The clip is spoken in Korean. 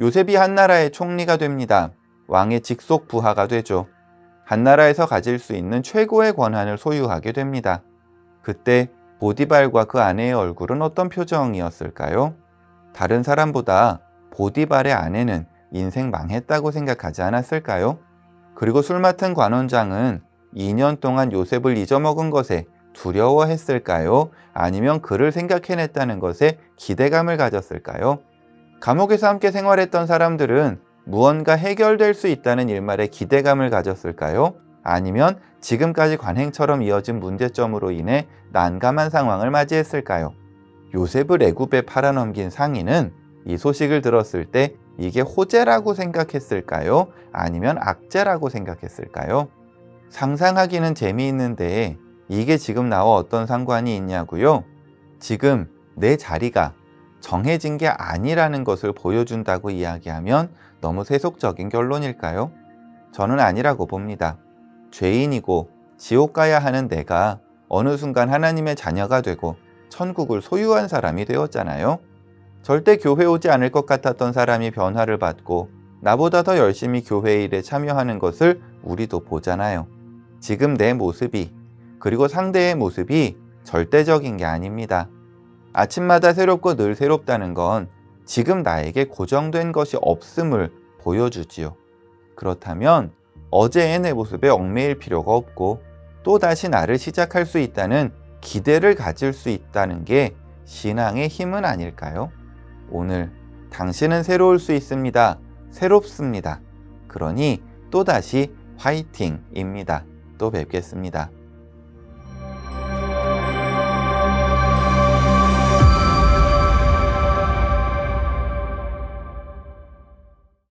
요셉이 한나라의 총리가 됩니다. 왕의 직속 부하가 되죠. 한나라에서 가질 수 있는 최고의 권한을 소유하게 됩니다. 그때 보디발과 그 아내의 얼굴은 어떤 표정이었을까요? 다른 사람보다 보디발의 아내는 인생 망했다고 생각하지 않았을까요? 그리고 술 맡은 관원장은 2년 동안 요셉을 잊어먹은 것에 두려워했을까요? 아니면 그를 생각해냈다는 것에 기대감을 가졌을까요? 감옥에서 함께 생활했던 사람들은 무언가 해결될 수 있다는 일말에 기대감을 가졌을까요? 아니면 지금까지 관행처럼 이어진 문제점으로 인해 난감한 상황을 맞이했을까요? 요셉을 애굽에 팔아넘긴 상인은 이 소식을 들었을 때 이게 호재라고 생각했을까요? 아니면 악재라고 생각했을까요? 상상하기는 재미있는데 이게 지금 나와 어떤 상관이 있냐고요? 지금 내 자리가 정해진 게 아니라는 것을 보여준다고 이야기하면 너무 세속적인 결론일까요? 저는 아니라고 봅니다. 죄인이고 지옥 가야 하는 내가 어느 순간 하나님의 자녀가 되고 천국을 소유한 사람이 되었잖아요. 절대 교회 오지 않을 것 같았던 사람이 변화를 받고 나보다 더 열심히 교회 일에 참여하는 것을 우리도 보잖아요. 지금 내 모습이 그리고 상대의 모습이 절대적인 게 아닙니다. 아침마다 새롭고 늘 새롭다는 건 지금 나에게 고정된 것이 없음을 보여주지요. 그렇다면 어제의 내 모습에 얽매일 필요가 없고 또 다시 나를 시작할 수 있다는 기대를 가질 수 있다는 게 신앙의 힘은 아닐까요? 오늘 당신은 새로울 수 있습니다. 새롭습니다. 그러니 또다시 화이팅입니다. 또 뵙겠습니다.